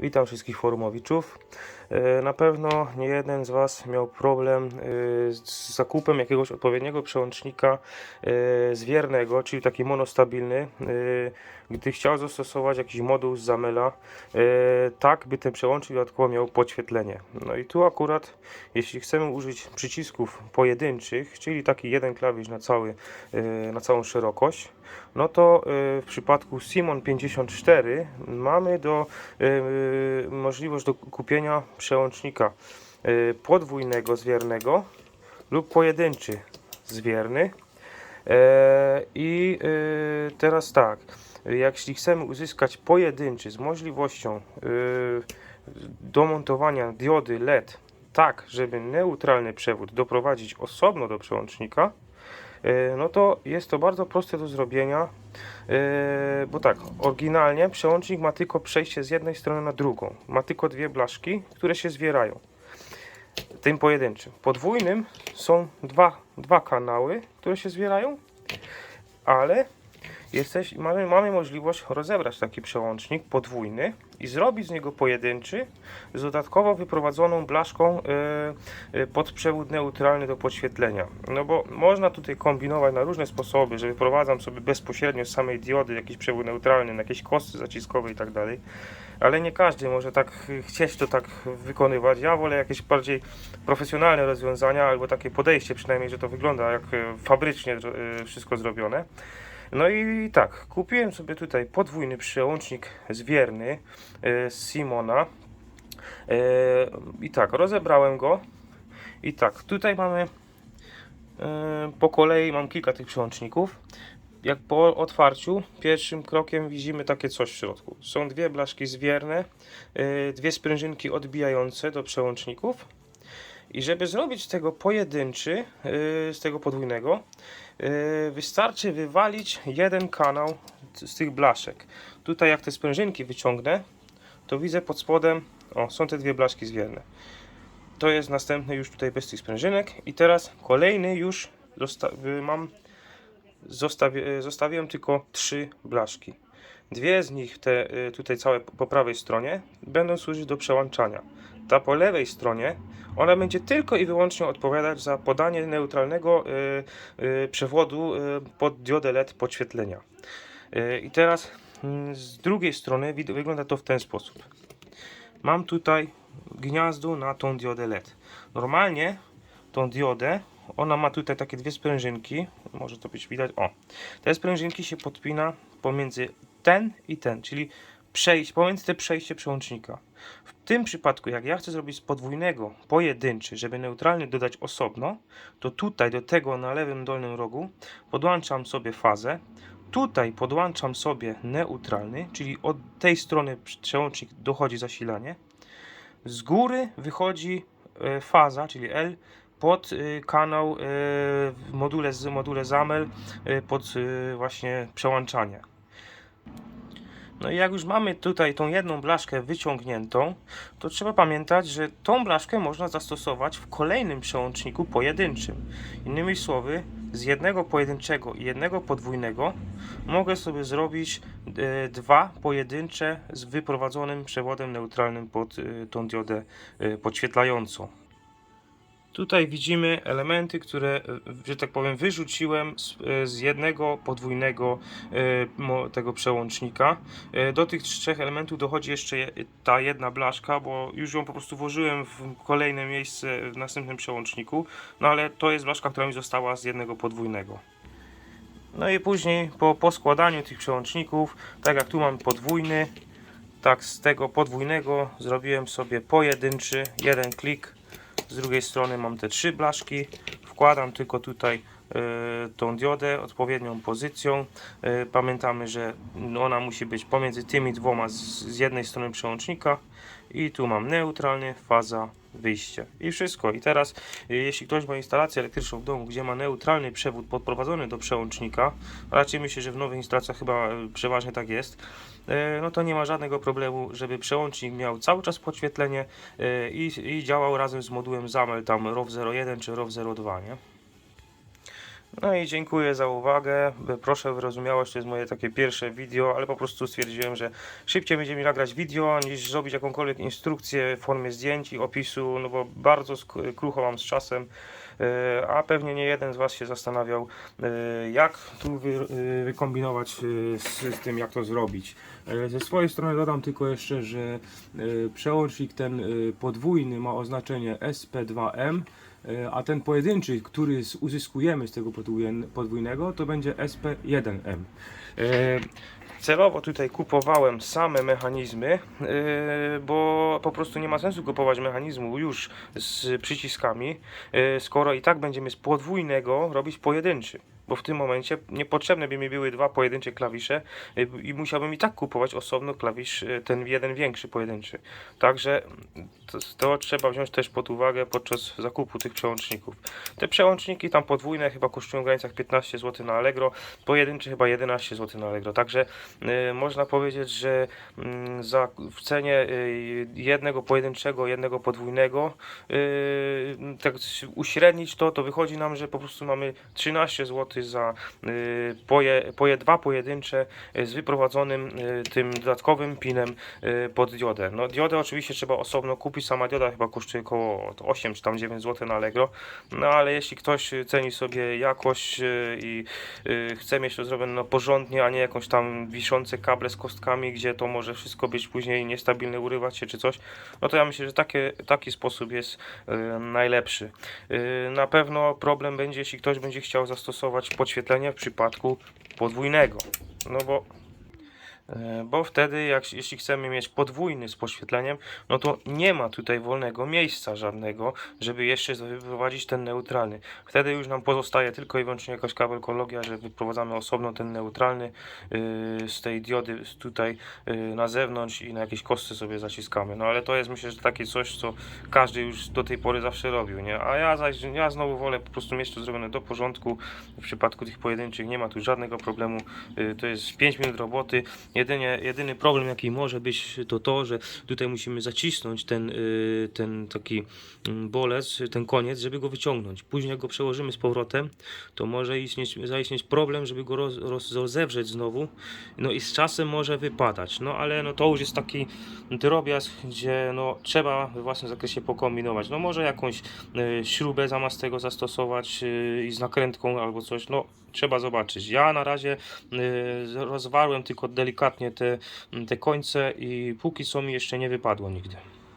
Witam wszystkich forumowiczów. E, Na pewno nie jeden z Was miał problem e, z zakupem jakiegoś odpowiedniego przełącznika e, zwiernego, czyli taki monostabilny, gdy chciał zastosować jakiś moduł z Zamela, tak by ten przełącznik dodatkowo miał podświetlenie. No i tu akurat, jeśli chcemy użyć przycisków pojedynczych, czyli taki jeden klawisz na, cały, na całą szerokość, no to e, w przypadku Simon 54 mamy do e, możliwość do kupienia przełącznika podwójnego zwiernego lub pojedynczy zwierny. E, I teraz tak, jeśli chcemy uzyskać pojedynczy z możliwością domontowania diody LED tak, żeby neutralny przewód doprowadzić osobno do przełącznika, no to jest to bardzo proste do zrobienia, e, bo tak, oryginalnie przełącznik ma tylko przejście z jednej strony na drugą. Ma tylko dwie blaszki, które się zwierają. Tym pojedynczym. Podwójnym są dwa, dwa kanały, które się zwierają, ale jesteś, mamy, mamy możliwość rozebrać taki przełącznik podwójny i zrobić z niego pojedynczy z dodatkowo wyprowadzoną blaszką yy, yy, pod przewód neutralny do podświetlenia. No bo można tutaj kombinować na różne sposoby, że wyprowadzam sobie bezpośrednio z samej diody jakiś przewód neutralny na jakieś kosty zaciskowe i tak dalej. Ale nie każdy może tak chcieć to tak wykonywać. Ja wolę jakieś bardziej profesjonalne rozwiązania albo takie podejście przynajmniej, że to wygląda jak y, fabrycznie wszystko zrobione. No i tak, kupiłem sobie tutaj podwójny przełącznik zwierny e, z Simona. E, I tak, rozebrałem go. I tak, tutaj mamy e, po kolei mam kilka tych przełączników. Jak po otwarciu, pierwszym krokiem widzimy takie coś w środku. Są dwie blaszki zwierne, dwie sprężynki odbijające do przełączników. I żeby zrobić tego pojedynczy, e, z tego podwójnego, Yy, wystarczy wywalić jeden kanał z tych blaszek. Tutaj jak te sprężynki wyciągnę, to widzę pod spodem, o są te dwie blaszki zwierne. To jest następny już tutaj bez tych sprężynek i teraz kolejny już y, mam zostawi- y, zostawiłem tylko trzy blaszki. Dwie z nich, te y, tutaj całe po prawej stronie, będą służyć do przełączania. Ta po lewej stronie, ona będzie tylko i wyłącznie odpowiadać za podanie neutralnego y, y, przewodu y, pod diodę LED podświetlenia. I teraz mm, z drugiej strony wygląda to w ten sposób. Mam tutaj gniazdo na tą diodę LED. Normalnie tą diodę, ona ma tutaj takie dwie sprężynki, może to być widać, o. Te sprężynki się podpina pomiędzy ten i ten, czyli przejść, pomiędzy te przejście przełącznika. W tym przypadku, jak ja chcę zrobić z podwójnego pojedynczy, żeby neutralny dodać osobno, to tutaj do tego na lewym dolnym rogu podłączam sobie fazę. Tutaj podłączam sobie neutralny, czyli od tej strony przełącznik dochodzi zasilanie. Z góry wychodzi e, faza, czyli L, pod e, kanał e, module, module ZAML e, pod właśnie przełączanie. No i jak już mamy tutaj tą jedną blaszkę wyciągniętą, to trzeba pamiętać, że tą blaszkę można zastosować w kolejnym przełączniku pojedynczym. Innymi słowy, z jednego pojedynczego i jednego podwójnego mogę sobie zrobić e, dwa pojedyncze z wyprowadzonym przewodem neutralnym pod e, tą diodę e, podświetlającą. Tutaj widzimy elementy, które, e, że tak powiem, wyrzuciłem z, e, jednego podwójnego e, tego przełącznika. Do tych trzech elementów dochodzi jeszcze je- ta jedna blaszka, bo już ją po prostu włożyłem w kolejne miejsce w następnym przełączniku. No ale to jest blaszka, która mi została z jednego podwójnego. No i później po poskładaniu tych przełączników, tak jak tu mam podwójny, tak z tego podwójnego zrobiłem sobie pojedynczy, jeden klik. Z drugiej strony mam te trzy blaszki. Wkładam tylko tutaj e, tą diodę odpowiednią pozycją. E, pamiętamy, że ona musi być pomiędzy tymi dwoma z, z jednej strony przełącznika. I tu mam neutralny, faza, wyjście. I wszystko. I teraz, e, jeśli ktoś ma instalację elektryczną w domu, gdzie ma neutralny przewód podprowadzony do przełącznika, raczej myślę, że w nowych instalacjach chyba e, przeważnie tak jest, e, no to nie ma żadnego problemu, żeby przełącznik miał cały czas podświetlenie i, i działał razem z modułem ZAML tam ROV01 czy ROV02, nie? No i dziękuję za uwagę. Proszę wyrozumiałość, to jest moje takie pierwsze video, ale po prostu stwierdziłem, że szybciej będzie mi nagrać video niż zrobić jakąkolwiek instrukcję w formie zdjęć i opisu, no bo bardzo krucho mam z czasem. E, A pewnie nie jeden z Was się zastanawiał, e, jak tu e, wykombinować z, tym, jak to zrobić. Ze swojej strony dodam tylko jeszcze, że przełącznik ten podwójny ma oznaczenie SP2M. E, a ten pojedynczy, który uzyskujemy z tego podwójn- podwójnego, to będzie SP1M. E, Celowo tutaj kupowałem same mechanizmy, e, bo po prostu nie ma sensu kupować mechanizmu już z przyciskami, skoro i tak będziemy z podwójnego robić pojedynczy. Bo w tym momencie niepotrzebne by mi były dwa pojedyncze klawisze e, i musiałbym i tak kupować osobno klawisz, e, ten jeden większy pojedynczy. Także to, to trzeba wziąć też pod uwagę podczas zakupu tych przełączników. Te przełączniki tam podwójne chyba kosztują w granicach 15 zł na Allegro, pojedyncze chyba 11 zł na Allegro. Także y, można powiedzieć, że mm, za, w cenie y, jednego pojedynczego, jednego podwójnego, y, tak uśrednić to, to wychodzi nam, że po prostu mamy 13 zł za y, poje, poje, dwa pojedyncze y, z wyprowadzonym y, tym dodatkowym pinem pod diodę. No diodę oczywiście trzeba osobno kupić, sama dioda chyba kosztuje około 8 czy tam 9 zł na Allegro, no ale jeśli ktoś ceni sobie jakość i chce mieć to zrobione no, porządnie, a nie jakąś tam wiszące kable z kostkami, gdzie to może wszystko być później niestabilne, urywać się czy coś, no to ja myślę, że takie, taki sposób jest najlepszy. Na pewno problem będzie, jeśli ktoś będzie chciał zastosować podświetlenie w przypadku podwójnego, no bo Bo wtedy, jak, jeśli chcemy mieć podwójny z poświetleniem, no to nie ma tutaj wolnego miejsca żadnego, żeby jeszcze wyprowadzić ten neutralny. Wtedy już nam pozostaje tylko i wyłącznie jakaś kabelkologia, że wyprowadzamy osobno ten neutralny yy, z tej diody tutaj yy, na zewnątrz i na jakieś kostce sobie zaciskamy. No ale to jest myślę, że takie coś, co każdy już do tej pory zawsze robił, nie? A ja zaś, ja znowu wolę po prostu mieć to zrobione do porządku. W przypadku tych pojedynczych nie ma tu żadnego problemu. Yy, to jest 5 minut roboty. Jedynie, jedyny problem jaki może być to to, że tutaj musimy zacisnąć ten, y, ten taki mm, bolec, ten koniec, żeby go wyciągnąć. Później jak go przełożymy z powrotem, to może istnieć, zaistnieć problem, żeby go roz, roz, rozewrzeć znowu. No i z czasem może wypadać. No ale no to już jest taki drobiazg, gdzie no trzeba we własnym zakresie pokombinować. No może jakąś y, śrubę zamiast tego zastosować y, i z nakrętką albo coś. No trzeba zobaczyć. Ja na razie rozwarłem tylko delikatnie te, te końce i póki co mi jeszcze nie wypadło nigdy.